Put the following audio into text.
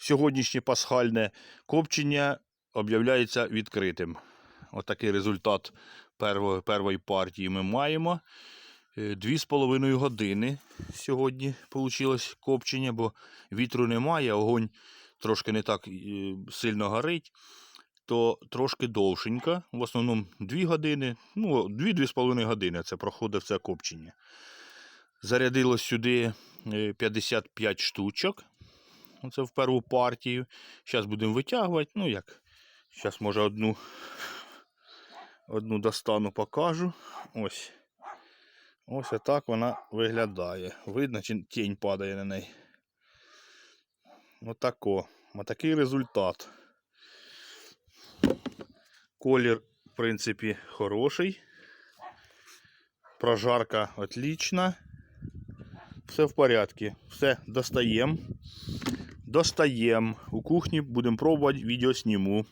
сьогоднішнє пасхальне копчення об'являється відкритим. Отакий результат перво- першої партії ми маємо. Е, Дві з половиною години сьогодні вийшло копчення, бо вітру немає, огонь трошки не так е, сильно горить, то трошки довшенько. В основному 2 години, ну, 2-2,5 години це проходить це копчення. Зарядилось сюди е, 55 штучок. Оце в першу партію. Зараз будемо витягувати. Ну як, зараз може одну, одну достану, покажу. Ось. Ось отак вона виглядає. Видно, чи тінь падає на неї. Отако. Отакий результат. Колір, в принципі, хороший. Прожарка отлічна. Все в порядку. Все, достаємо. Достаємо. У кухні будемо пробувати, відео зніму.